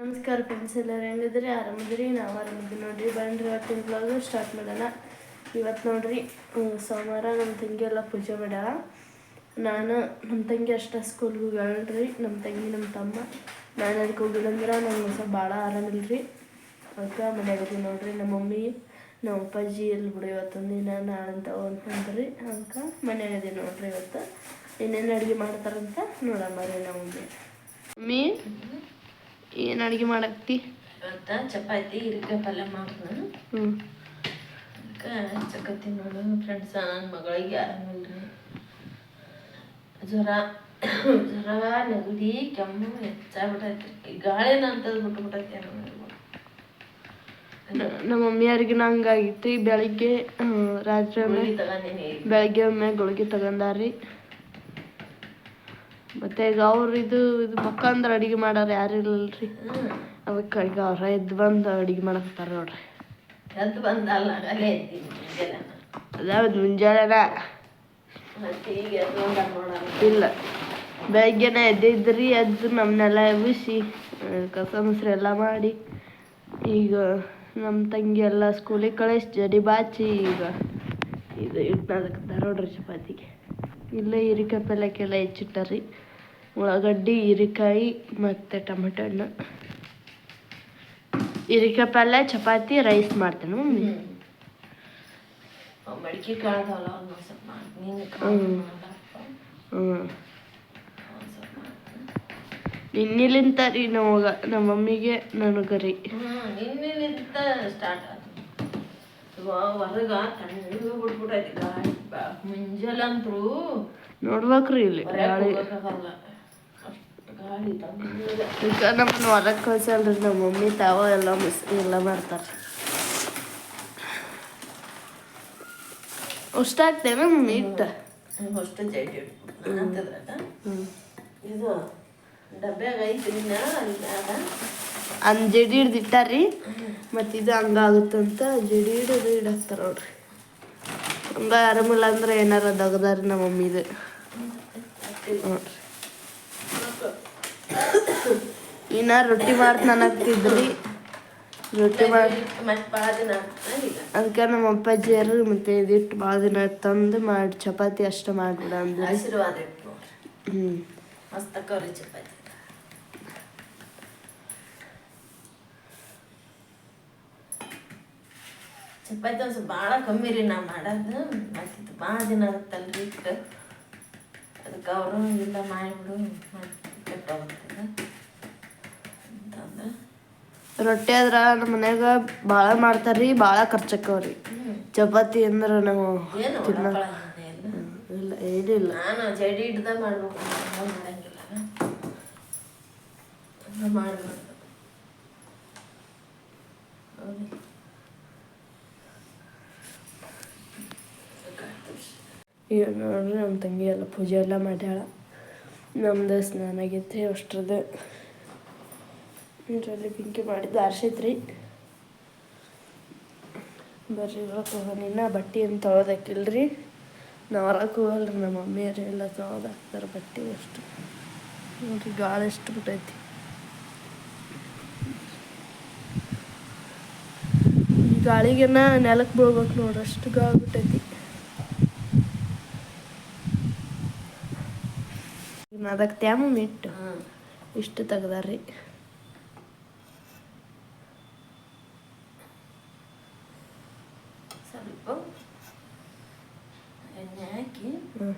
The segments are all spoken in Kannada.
ನಮಸ್ಕಾರ ಫ್ರೆಂಡ್ಸ್ ಎಲ್ಲರೂ ಹೆಂಗಿದ್ರಿ ಆರಾಮದ್ರಿ ನಾವು ಆರಾಮಿದ್ವಿ ನೋಡ್ರಿ. ಬನ್ರಿ, ಇವತ್ತಿನ ಬ್ಲಾಗು ಸ್ಟಾರ್ಟ್ ಮಾಡೋಣ. ಇವತ್ತು ನೋಡ್ರಿ ಸೋಮವಾರ ನಮ್ಮ ತಂಗಿ ಎಲ್ಲ ಪೂಜೆ ಮಾಡ್ಯಾಳ. ನಾನು ನಮ್ಮ ತಂಗಿ ಅಷ್ಟೇ ಸ್ಕೂಲ್ಗೆ ಹೋಗ್ಯಾಳ್ರಿ. ನಮ್ಮ ತಂಗಿ ನಮ್ಮ ತಮ್ಮ. ನಾನು ಅದಕ್ಕೆ ಹೋಗಿಲ್ಲಂದ್ರೆ ನಂಗೆ ಸ್ವಲ್ಪ ಭಾಳ ಆರಾಮಿಲ್ರಿ ಅದಕ್ಕೆ ಮನೆಯಾಗಿದ್ವಿ ನೋಡ್ರಿ, ನಮ್ಮ ಮಮ್ಮಿ, ನಮ್ಮ ಅಪ್ಪಾಜಿ ಎಲ್ಲಿ ಬಿಡು ಇವತ್ತೊಂದು ದಿನ ನಾಳಂತ ಅಂತಂದ್ರಿ ಅದಕ್ಕೆ ಮನೆಯಾಗಿದ್ದೀವಿ ನೋಡ್ರಿ ಇವತ್ತು. ಏನೇನು ಅಡುಗೆ ಮಾಡ್ತಾರಂತ ನೋಡಮ್ಮ ರೀ ನಮ್ಮ ಮಮ್ಮಿ ಮಮ್ಮಿ? ಏನು ಅಡುಗೆ ಮಾಡಕ್ತಿ ಇವತ್ತು ಚಪಾತಿ ಇರಿಕೆ ಪಲ್ಯ ಮಾಡಿ ಹ್ಞೂ ಅದಕ್ಕೆ ಚಪಾತಿ ನೋಡು ಫ್ರೆಂಡ್ಸ್ ನನ್ನ ಮಗಳಿಗೆ ಆರಾಮಿಲ್ರಿ ಜ್ವರ ಜ್ವರ ನೆಗಡಿ ಕೆಮ್ಮು ಹೆಚ್ಚಾಗ್ಬಿಟ್ಟೈತಿ ಗಾಳಿ ಗಾಳಿನ ಅಂತದ್ ಬಿಟ್ಬಿಟ್ಟೈತಿ ನಮ್ಮ ಮಮ್ಮಿಯವ್ರಿಗೆ ಹಂಗಾಗಿತ್ತು ಬೆಳಿಗ್ಗೆ ಆ, ರಾತ್ರಿ ಬೆಳಗ್ಗೆ ಒಮ್ಮೆ ಗುಳಿಗೆ ತಗೊಂಡಾರಿ ಮತ್ತೆ ಈಗ ಅವ್ರು ಇದು ಇದು ಮುಖಾಂತರ ಅಡಿಗೆ ಮಾಡೋರು ಯಾರು ಇಲ್ಲಲ್ರಿ? ಅದಕ್ಕೆ ಈಗ ಅವ್ರ ಎದ್ದು ಬಂದು ಅಡಿಗೆ ಮಾಡಕ್ತಾರ ನೋಡ್ರಿ. ಎದ್ದು ಬಂದಲ್ಲ ಅದಾವದು ಮುಂಜಾನೆನ? ಇಲ್ಲ. ಬೆಳಗ್ಗೆನ ಎದ್ದಿದ್ರಿ ಎದ್ದು ನಮ್ಮನ್ನೆಲ್ಲ ಎಬ್ಬಿಸಿ ಕಸ ಮೊಸರು ಎಲ್ಲ ಮಾಡಿ ಈಗ ನಮ್ಮ ತಂಗಿ ಎಲ್ಲ ಸ್ಕೂಲಿಗೆ ಕಳಿಸಿ ಜಡಿ ಬಾಚಿ ಈಗ ಇದು ಇಟ್ಟು ನೋಡ್ರಿ ಚಪಾತಿಗೆ. ಇಲ್ಲೇ ಹೀರಿಕಾಯಿ ಪಲ್ಯಕ್ಕೆಲ್ಲ ಹೆಚ್ಚಿಟ್ಟಾರಿ ಉಳ್ಳಾಗಡ್ಡಿ ಹೀರೆಕಾಯಿ ಮತ್ತು ಟೊಮೆಟೊ ಹಣ್ಣು. ಹೀರಿಕಾಯಿ ಪಲ್ಯ ಚಪಾತಿ ರೈಸ್ ಮಾಡ್ತೇನೆ. ಮಮ್ಮಿ ಹ್ಞೂ ನಿನ್ನಿಲಿಂತ ರೀ ನಮಗ ನಮ್ಮ ಮಮ್ಮಿಗೆ ನನಗೆ ರೀ ನಿನ್ನಿಲಿಂತ ಸ್ಟಾರ್ಟ್ ಹೊರಗ ತಣ್ಣಗೆ ಬಿಟ್ಬಿಟ್ಟೈತಿ ಗಾಳಿ. ಬಾ- ಮುಂಜಾನಂತ್ರು ನೋಡ್ಬೇಕ್ರಿ ಇಲ್ಲಿ ಗಾಳಿ ಹೋಗಕ್ಕಾಗಲ್ಲ ಅಷ್ಟು ಗಾಳಿ ತಣ್ಣಗೆ ಈಗ ನಮ್ಮನ್ನು ಹೊರಗೆ ಕಳ್ಸಲ್ರಿ ನಮ್ಮ ಮಮ್ಮಿ ತಾವ ಎಲ್ಲ ಮಿಸ್ ಎಲ್ಲ ಮಾಡ್ತಾರೆ. ಅಷ್ಟಾಗ್ತೇನ ಮಮ್ಮಿ ಇಟ್ಟ ಅಷ್ಟು ಜಡ್ಡಿ ಇದು ಡಬ್ಬ್ಯಾಗ ಐತಿ ಅಂದ್ ಜಡಿ ಹಿಡ್ದು ಇಟ್ಟಾರಿ? ಮತ್ತು ಇದು ಹಂಗಾಗುತ್ತಂತ ಜಡಿ ಹಿಡಿದು ಇಡಾಕ್ತಾರ ನೋಡ್ರಿ. ಹಂಗ ಆರಾಮಿಲ್ಲ ಅಂದ್ರೆ ಏನಾರ ದಗದಾರಿ ನಮ್ಮ ಮಮ್ಮಿದು. ನೋಡ್ರಿ. ಇನ್ನ ರೊಟ್ಟಿ ಮಾಡ್ತಾನ ಅನ್ನಕ್ತಿದ್ರಿ ರೊಟ್ಟಿ ಮಾಡಿ ಅದಕ್ಕೆ ನಮ್ಮ ಅಪ್ಪಾಜಿಯರು ಮತ್ತೆ ಇದಿಟ್ಟು ಭಾಳ ದಿನ ತಂದು ಮಾಡಿ ಚಪಾತಿ ಅಷ್ಟು ಮಾಡ್ಬಿಡ ಅಂದ್ರೆ. ಹ್ಞೂ ಚಪಾತಿ. ಚಪಾತಿ ಒಂದು ಭಾಳ ಕಮ್ಮಿ ರೀ ನಾ ಮಾಡೋದು. ಮತ್ತೆ ಭಾಳ ದಿನ ಆಗುತ್ತಲ್ರಿ ಅದಕ್ಕೆ ಅವರು ಇಲ್ಲ ಮಾಡಿಬಿಡು ಕೆಟ್ಟೋಗ್ತದೆ ಅಂತಂದ್ರೆ ರೊಟ್ಟಿ ಆದ್ರ ನಮ್ಮ ಮನ್ಯಾಗ ಭಾಳ ಮಾಡ್ತಾರ್ರಿ ಭಾಳ ಖರ್ಚಕ್ಕವ್ರಿ. ಚಪಾತಿ ಅಂದ್ರೆ ನಾವು ಏನು ತಿನ್ನ ಇಲ್ಲ ಏನಿಲ್ಲ ನಾನು ಜಡಿ ಹಿಡ್ದ ಮಾಡ್ಬೇಕು. ಮಾಡಂಗಿಲ್ಲ. ಮಾಡಬಾರ್ದು ಈಗ ನೋಡ್ರಿ ನಮ್ಮ ತಂಗಿ ಎಲ್ಲ ಪೂಜೆ ಎಲ್ಲ ಮಾಡ್ಯಾಳ. ನಮ್ದು ಸ್ನಾನ ಆಗೈತೆ ಅಷ್ಟ್ರದ್ದು ಇದರಲ್ಲಿ ಬೆಂಕಿ ಮಾಡಿದ್ದು ಆರ್ಸೈತ್ರಿ ಬರ್ರಿ ಇವಾಗ ಇನ್ನ ಬಟ್ಟೆ ಏನು ತೊಳ್ದಾಕಿಲ್ರಿ ನಾವು ಹೊರಕ್ಕೆ ಹೋಗಲ್ರಿ ನಮ್ಮ ಮಮ್ಮಿಯವ್ರು ಎಲ್ಲ ತೊಳೆದಾಕ್ತಾರೆ ಬಟ್ಟೆ ಅಷ್ಟು. ನೋಡ್ರಿ ಗಾಳಿ ಎಷ್ಟು ಬಿಟ್ಟೈತಿ. ಈ ಗಾಳಿಗೆನ ನೆಲಕ್ಕೆ ಬೀಳ್ಬೇಕು ನೋಡ್ರಿ ಅಷ್ಟು ಗಾಳಿ ಬಿಟ್ಟೈತಿ. ಅದಕ್ಕೆ ತ್ಯಾಮ ಇಟ್ಟು ಹಾಂ ಇಷ್ಟು ತೆಗ್ದಾರ್ರಿ. ಸ್ವಲ್ಪ ಎಣ್ಣೆ ಹಾಕಿ ಹ್ಞೂ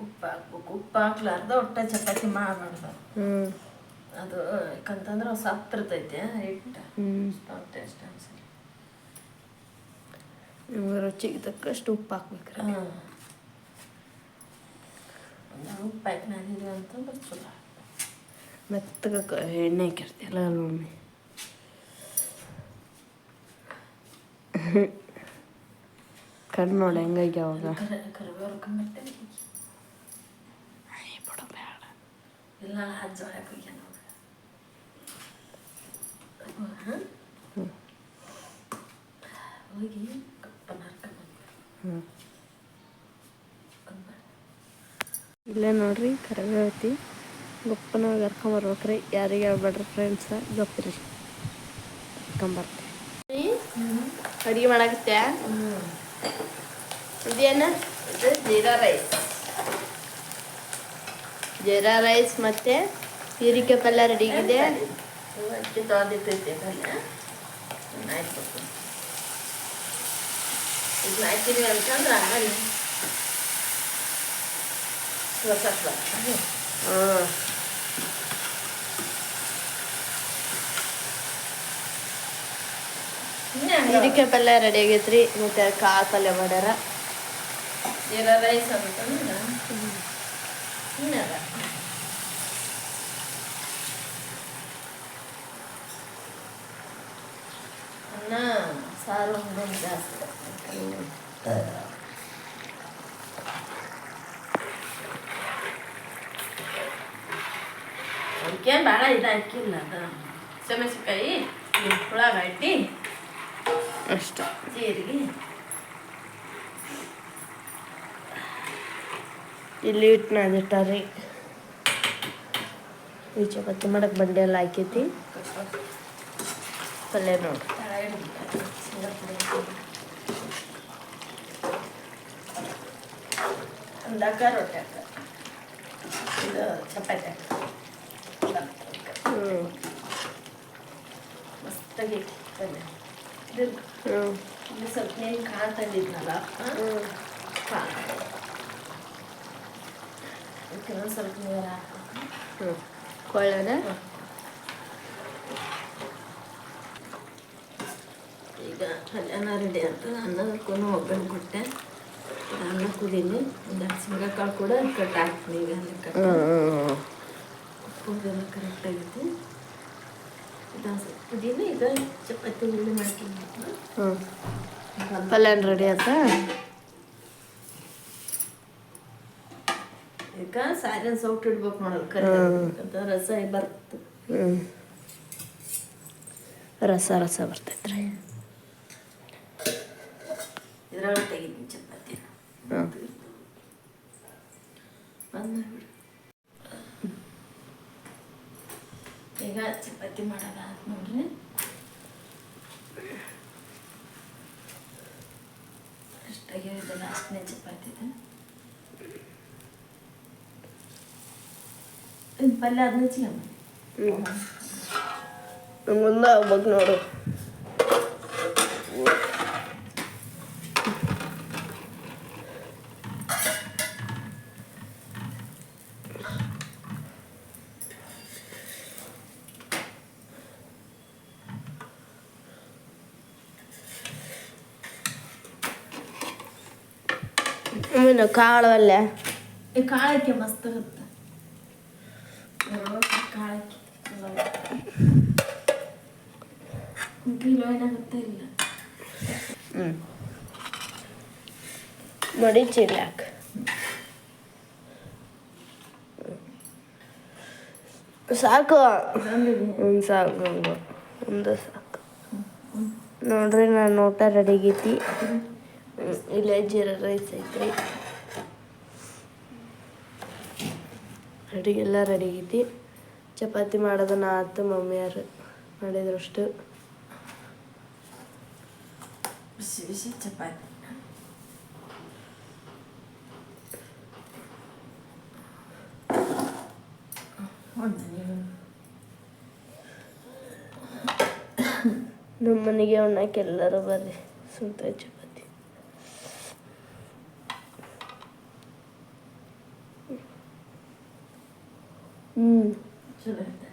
ಉಪ್ಪು ಹಾಕ್ಬೇಕು ಉಪ್ಪು ಹಾಕ್ಲಾರ್ದ ಒಟ್ಟ ಚಪಾತಿ ಮಾಡಬಾರ್ದು ಹ್ಞೂ ಅದು ಯಾಕಂತಂದ್ರೆ ಸತ್ತಿರ್ತೈತೆ ಹಿಟ್ಟು ಹ್ಞೂ ಟೇಸ್ಟ್ ಅನ್ಸರಿ ನಿಮ್ಗೆ ರುಚಿಗೆ ತಕ್ಕಷ್ಟು ಉಪ್ಪು ಹಾಕ್ಬೇಕ್ರಿ ಹಾಂ ಒಂದು ಉಪ್ಪು ಹಾಕಿ ನಾದಿದ್ವಿ ಅಂತಂದ್ರೆ ಚಲೋ ಮೆತ್ತಗೆ ಕ- ಎಣ್ಣೆ ಹಾಕಿರ್ತಿಯಲ್ಲ ಅಲ್ಲ ಮಮ್ಮಿ ಕಣ್ಣು ನೋಡಿ ಹೆಂಗಾಗಿ ಅವಾಗ? ಇಲ್ಲ ನೋಡ್ರಿ ಕರಿಬೇವು ಐತಿ. ಗಪ್ಪನ ಕರ್ಕೊಂಬರ್ಬೇಕ್ರಿ ಯಾರಿಗೆ ಹೇಳ್ಬೇಡ್ರಿ ಫ್ರೆಂಡ್ಸ ಗಪ್ರಿ ಕರ್ಕೊಂಬರ್ತೀವಿ ಅಡುಗೆ ಮಾಡಾಕತ್ತೆ ಇದೇನು ಇದು ಜೀರಾ ರೈಸ್. ಜೀರಾ ರೈಸ್ ಮತ್ತು ಹೀರಿಕಾಯಿ ಪಲ್ಯ ರೆಡಿ ಇದನ್ನ ಹಾಕಿದ್ವಿ ಅಂತಂದ್ರೆ ಆಮೇಲೆ ಹೀರಿಕಾಯಿ ಪಲ್ಯ ರೆಡಿ ಆಗೈತ್ರಿ. ಮತ್ತು ಕಾಳು ಪಲ್ಯ ಮಾಡ್ಯಾರ. ಜೀರಾ ಅನ್ನ, ಸಾರು ಜಾಸ್ತಿ. ಅದಕ್ಕೆ ಭಾಳ ಇದು ಅದ. ಸಮೆಸಿಕಾಯಿ ಉಳ್ಳಾಗಡ್ಡಿ ಅಷ್ಟ. ಜೀರಿಗೆ. ಇಲ್ಲಿ ಹಿಟ್ಟು ನಾದಿಟ್ಟಾರ್ರಿ ಈ ಚಪಾತಿ ಮಾಡಕ್ಕೆ ಬಂಡೆ ಎಲ್ಲ ಹಾಕೈತಿ ಪಲ್ಯ ನೋಡಿ. ಅಂದಾಕ ರೊಟ್ಟಿ ಹಾಕ ಇದು ಚಪಾತಿ ಹ್ಞೂ ಮಸ್ತಾಗಿ ಪಲ್ಯ. ಇದು ಸ್ವಲ್ಪ ನೀನು ಕಾಳು ತಂದಿದ್ನಲ್ಲ ಕಾಳು ಸ್ವಲ್ಪ ನೀರು ಹ್ಞೂ ಈಗ ಅನ್ನ ರೆಡಿ ಅಂತ ಅನ್ನಕ್ಕೂ ಒಗ್ಗರಣೆ ಕೊಟ್ಟೆ. ಅನ್ನ ಕುದೀನಿ. ಒಂದು ಶೇಂಗಾಕಾಳು ಕೂಡ ಕಟ್ ಹಾಕ್ತೀನಿ ಈಗ ಕರೆಕ್ಟ್ ಉಪ್ಪು ಎಲ್ಲ ಕರೆಕ್ಟ್ ಆಗೈತಿ ಇದು ಈಗ ಚಪಾತಿ ಉಳ್ಳಿ ಮಾಡ್ಕೊಂಡು ಹ್ಞೂ ಪಲ್ಯ ರೆಡಿ ಆಯ್ತಾ? ಈಗ ಸಾರಿನ ಸೌಟ್ ಇಡ್ಬೇಕು ಕರೆ ಅಂತ ರಸ ಬರ್ತ ಹ್ಞೂ ರಸ ರಸ ಬರ್ತೈತ್ರಿ. ಇದ್ರೊಳಗೆ ತೆಗಿತೀನಿ ಚಪಾತಿ. ಹಾಂ ಬಂದ್ ಈಗ ಚಪಾತಿ ಮಾಡೋದ ನೋಡ್ರಿ. ಅಷ್ಟಾಗಿ ಇದು ಲಾಸ್ಟ್ನೇ ಚಪಾತಿ ಇದು. ಇದು ಪಲ್ಯ ಅದನ್ನ ಚಿಕನ್ ಹ್ಞೂ ಮುಂದೆ ಹೋಗ್ಬೇಕು ನೋಡು. ಇನ್ನು ಕಾಳು ಅಲ್ಲೇ ಈ ಕಾಳಕ್ಕೆ ಮಸ್ತ್ ಆಗುತ್ತೆ ಕಾಳಕ್ಕೆ. ಕಿಲೋ ಏನಾಗುತ್ತೆ ಇಲ್ಲ? ಹ್ಞೂ ನೋಡಿ ಚೀಲ ಹಾಕು ಸಾಕು. ಒಂದು ಸಾಕು. ಒಂದು ಸಾಕು. ನೋಡ್ರಿ ನಾನು ಊಟ ರೆಡಿ ಹ್ಮ್, ಇಲ್ಲೇ ಜೀರಾ ರೈಸ್ ಐತ್ರಿ. ಅಡುಗೆ ಎಲ್ಲ ರೆಡಿ ಆಗೈತಿ. ಚಪಾತಿ ಮಾಡೋದನ್ನ ಆತು ಮಮ್ಮಿಯಾರು ಮಾಡಿದ್ರಷ್ಟು. ಬಿಸಿ ಬಿಸಿ ಚಪಾತಿ. ನಮ್ಮ ಮನೆಗೆ ಉಣ್ಣಕ್ಕೆ ಎಲ್ಲರೂ ಬರ್ರಿ. ಸುತ್ತ ಚಪಾತಿ ಹ್ಞೂ ಚಲೋ ಐತೆ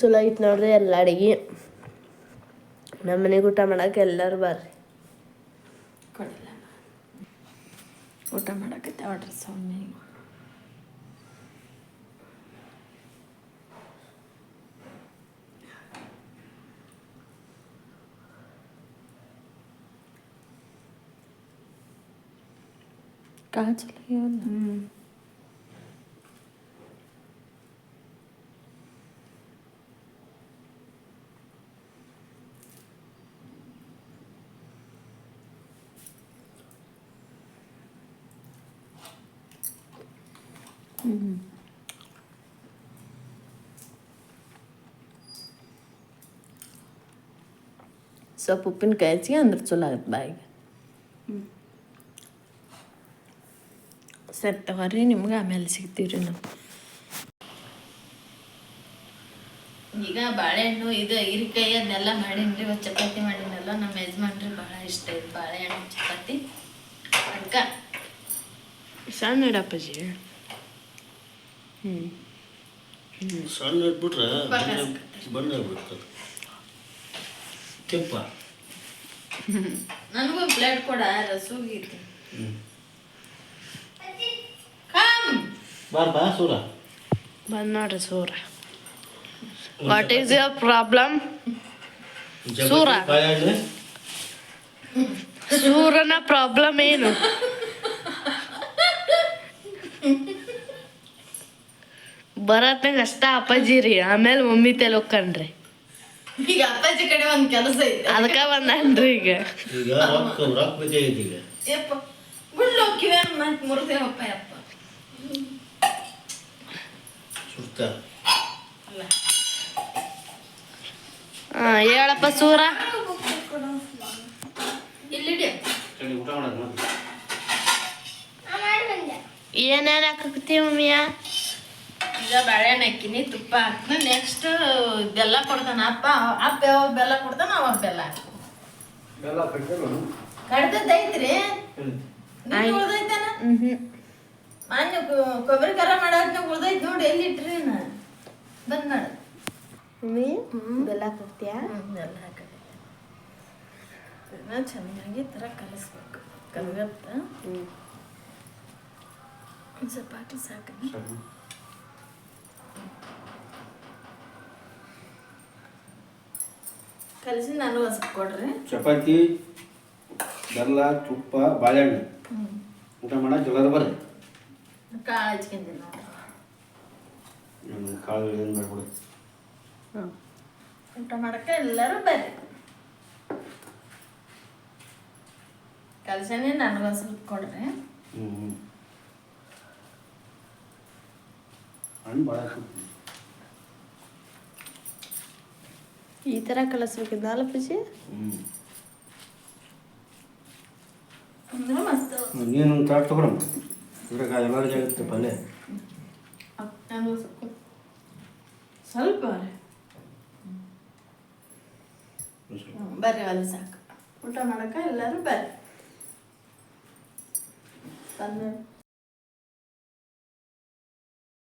ಚಲೋ ಐತೆ ನೋಡ್ರಿ ಎಲ್ಲ ಅಡಿಗೆ. ನಮ್ಮ ಮನೆಗೆ ಊಟ ಮಾಡಕ್ಕೆ ಎಲ್ಲರೂ ಬರ್ರಿ. ಕೊಡಿಲ್ಲ ಊಟ ಮಾಡಕತ್ತೆ ಆರ್ಡ್ರ್ ಸ್ವಾಮಿ. ಕಾಳು ಚಲೋ ಹ್ಞೂ ಸ್ವಲ್ಪ ಉಪ್ಪಿನಕಾಯಿ ಹಚ್ಚಿ ಅಂದ್ರೆ ಚಲೋ ಆಗುತ್ತೆ ಬಾಯಿಗೆ. ಸರಿ ತಗೋರಿ ನಿಮ್ಗೆ ಆಮೇಲೆ ಸಿಗ್ತೀವಿ ರೀ ನಾವು. ಈಗ ಬಾಳೆಹಣ್ಣು ಇದು ಹೀರಿಕಾಯಿ ಅದನ್ನೆಲ್ಲ ಮಾಡೀನಿ ಇವತ್ತು ಚಪಾತಿ ಮಾಡಿನಲ್ಲ ನಮ್ಮ ಯಜಮಾನ್ರಿ ಭಾಳ ಇಷ್ಟ ಐತೆ ಬಾಳೆಹಣ್ಣು ಚಪಾತಿ. ಅದಕ್ಕೆ ಸಣ್ಣ ಇಡಪ್ಪಾಜಿ ಸಣ್ಣ ಇಟ್ಬಿಟ್ರೆ ಬಣ್ಣ ಆಗ್ಬಿಡ್ತದೆ ಕೆಂಪ. ನನಗೂ ಬ್ಲಡ್ ಕೊಡ ರಸೂಗೈತಿ ಕಮ್ ಬಾರ್ ಬಾ ಸೂರ. ಬಂದ್ ನೋಡ್ರಿ Sura. What is your problem Sura. ಸೂರನ problem ಏನು? ಬರತ್ನಾಗ ಅಷ್ಟ ಅಪ್ಪಾಜಿ ರೀ. ಆಮೇಲೆ ಮಮ್ಮಿ ತಲೆ ಹೋಗ್ಕಣ್ರಿ ಈಗ ಅಪ್ಪಾಜಿ ಕಡೆ ಒಂದ್ ಕೆಲಸ ಐತೆ. ಅದಕ್ಕೆ ಬಂದನ್ರಿ ಈಗ. ಈಗ ರೊಕ್ಕ ರೊಕ್ಕ ಬೇಕಾಗೈತಿ ಈಗ ಯಪ್ಪ ಗುಳ್ಳು ಹೋಗಿವೆ ಮತ್ತೆ ಮುರಿದೇವಪ್ಪ ಯಪ್ಪ. ಸುಡ್ತ ಅಲ್ಲ. ಹಾ ಹೇಳಪ್ಪ ಸೂರ. ಇಲ್ಲಿಡಿ ಕಡೆ ಊಟ ಮಾಡೋದು ಮತ್ತೆ ಏನೇನು ಹಾಕತ್ತಿ ಮಮ್ಮಿಯ? ಈಗ ಬಾಳೆಹಣ್ಣು ಹಾಕಿನಿ ತುಪ್ಪ ಹಾಕ್ತೀನಿ ನೆಕ್ಸ್ಟ್ ಬೆಲ್ಲ ಕೊಡ್ತಾನ. ಅಪ್ಪ ಅಪ್ಪ ಯಾವಾಗ ಬೆಲ್ಲ ಕೊಡ್ತಾನ ಅವಾಗ ಬೆಲ್ಲ ಹಾಕ್ತೀನಿ ಬೆಲ್ಲ ಕಡ್ದದ್ದು ಐತ್ರಿ. ಉಳ್ದೈತೇನ ಮಾನ್ಯ ಕೊಬ್ಬರಿ ಖಾರ ಮಾಡೋದ್ನಾಗ ಉಳ್ದೈತ್ ನೋಡಿ ಎಲ್ಲಿ ಇಟ್ರಿ ನಾ ಬಂದ್ ಮಾಡು. ಮಮ್ಮಿ ಬೆಲ್ಲ ಹಾಕತ್ತೀಯಾ ಬೆಲ್ಲ ಹಾಕಬೇಕು ಇದನ್ನ ಚೆನ್ನಾಗಿ ಥರ ಕಲಿಸ್ಬೇಕು. ಕಲ್ಗತ್ತ. ಒಂದು ಸ್ವಲ್ಪ ಹಾಕಿ ಸಾಕು ಕಲಿಸಿ ನಾನು ಹೊಸ ಕೊಡ್ರಿ ಚಪಾತಿ ಬೆಲ್ಲ ತುಪ್ಪ ಬಾಳೆಹಣ್ಣು ಊಟ ಮಾಡಕ್ಕೆ ಎಲ್ಲರೂ ಬರ್ರಿ ಕಾಳು ಹಚ್ಕೊಂತೀನಿ ನೋಡ್ರಿ ನಮ್ಮ ಕಾಳು ಏನು ಮಾಡ್ಬಿಡು ಊಟ ಮಾಡಕ್ಕೆ ಎಲ್ಲರೂ ಬರ್ರಿ ಕಲ್ಸನೇ ನನಗೊಂದು ಸ್ವಲ್ಪ ಕೊಡ್ರಿ ಹ್ಞೂ ಹ್ಞೂ ಹಣ್ಣು ಭಾಳ ಈ ತರ ಹ್ಞೂ ಅಂದ್ರೆ ಮಸ್ತ್. ನೀನು ತಾಟ್ ತಗೊಳಮ್ಮ ಇದ್ರಾಗ ಎಲ್ಲರಿಗೆ ಆಗುತ್ತೆ ಪಲ್ಯ. ಸ್ವಲ್ಪ ಬರ್ರಿ ಅಲ್ಲಿ ಸಾಕು. ಊಟ ಮಾಡಕ್ಕೆ ಎಲ್ಲರೂ ಬರ್ರಿ. ಬಂದು.